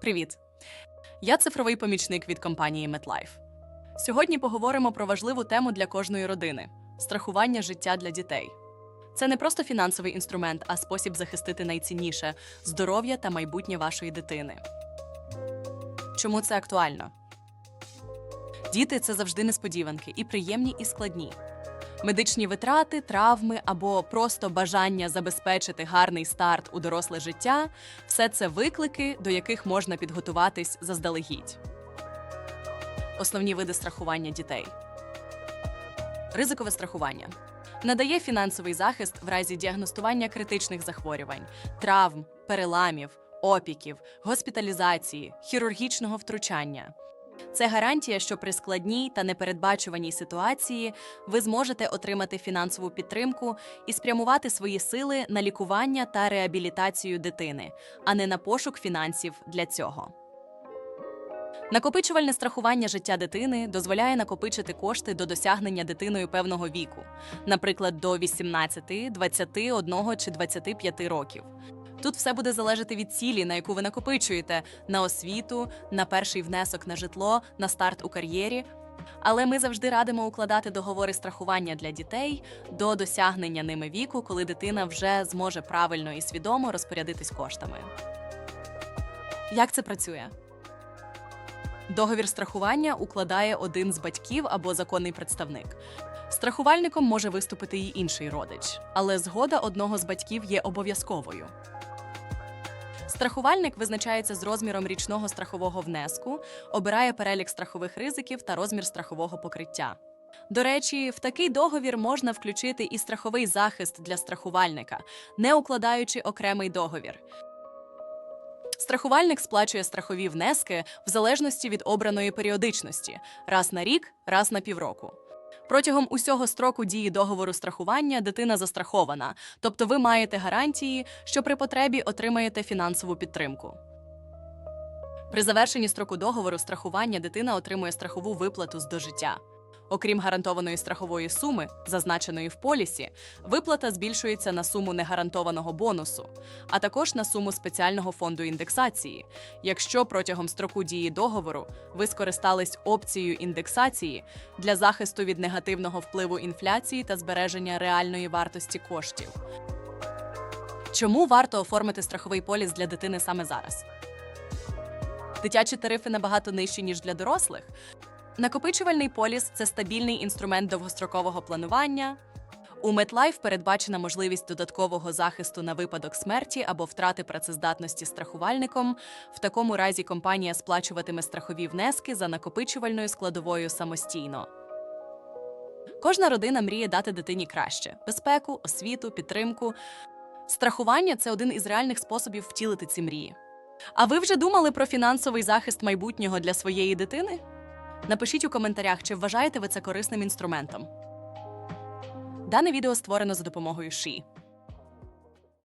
Привіт! Я цифровий помічник від компанії MetLife. Сьогодні поговоримо про важливу тему для кожної родини страхування життя для дітей. Це не просто фінансовий інструмент, а спосіб захистити найцінніше здоров'я та майбутнє вашої дитини. Чому це актуально? Діти це завжди несподіванки і приємні, і складні. Медичні витрати, травми або просто бажання забезпечити гарний старт у доросле життя все це виклики, до яких можна підготуватись заздалегідь. Основні види страхування дітей. Ризикове страхування надає фінансовий захист в разі діагностування критичних захворювань, травм, переламів, опіків, госпіталізації, хірургічного втручання. Це гарантія, що при складній та непередбачуваній ситуації ви зможете отримати фінансову підтримку і спрямувати свої сили на лікування та реабілітацію дитини, а не на пошук фінансів для цього. Накопичувальне страхування життя дитини дозволяє накопичити кошти до досягнення дитиною певного віку, наприклад, до 18, 21 чи 25 років. Тут все буде залежати від цілі, на яку ви накопичуєте на освіту, на перший внесок на житло, на старт у кар'єрі. Але ми завжди радимо укладати договори страхування для дітей до досягнення ними віку, коли дитина вже зможе правильно і свідомо розпорядитись коштами. Як це працює? Договір страхування укладає один з батьків або законний представник. Страхувальником може виступити й інший родич, але згода одного з батьків є обов'язковою. Страхувальник визначається з розміром річного страхового внеску, обирає перелік страхових ризиків та розмір страхового покриття. До речі, в такий договір можна включити і страховий захист для страхувальника, не укладаючи окремий договір. Страхувальник сплачує страхові внески в залежності від обраної періодичності раз на рік, раз на півроку. Протягом усього строку дії договору страхування дитина застрахована, тобто ви маєте гарантії, що при потребі отримаєте фінансову підтримку. При завершенні строку договору страхування дитина отримує страхову виплату з дожиття. Окрім гарантованої страхової суми, зазначеної в полісі, виплата збільшується на суму негарантованого бонусу, а також на суму спеціального фонду індексації. Якщо протягом строку дії договору ви скористались опцією індексації для захисту від негативного впливу інфляції та збереження реальної вартості коштів. Чому варто оформити страховий поліс для дитини саме зараз? Дитячі тарифи набагато нижчі, ніж для дорослих. Накопичувальний поліс це стабільний інструмент довгострокового планування. У MetLife передбачена можливість додаткового захисту на випадок смерті або втрати працездатності страхувальником. В такому разі компанія сплачуватиме страхові внески за накопичувальною складовою самостійно. Кожна родина мріє дати дитині краще безпеку, освіту, підтримку. Страхування це один із реальних способів втілити ці мрії. А ви вже думали про фінансовий захист майбутнього для своєї дитини? Напишіть у коментарях, чи вважаєте ви це корисним інструментом. Дане відео створено за допомогою ШІ.